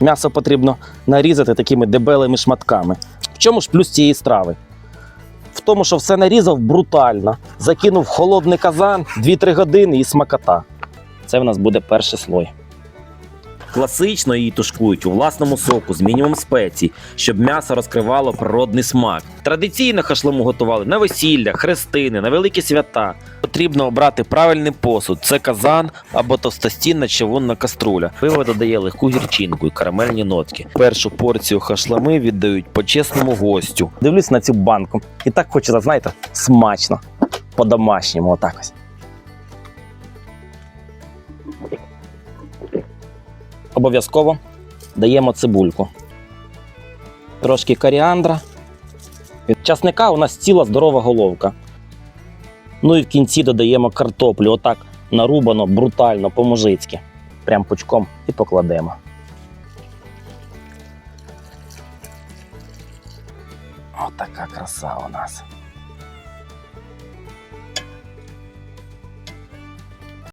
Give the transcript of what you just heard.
М'ясо потрібно нарізати такими дебелими шматками. В чому ж плюс цієї страви? В тому, що все нарізав брутально, закинув в холодний казан 2-3 години і смакота. Це в нас буде перший слой. Класично її тушкують у власному соку з мінімум спецій, щоб м'ясо розкривало природний смак. Традиційно хашлому готували на весілля, хрестини, на великі свята. Потрібно обрати правильний посуд. Це казан або товстостінна чавунна каструля. Пиво додає легку гірчинку і карамельні нотки. Першу порцію хашлами віддають почесному гостю. Дивлюсь на цю банку. І так хочеться, знаєте, смачно. По-домашньому, отак ось. Обов'язково даємо цибульку. Трошки коріандра. Від часника у нас ціла здорова головка. Ну і в кінці додаємо картоплю, отак нарубано, брутально, по-мужицьки. Прям пучком і покладемо. Отака краса у нас.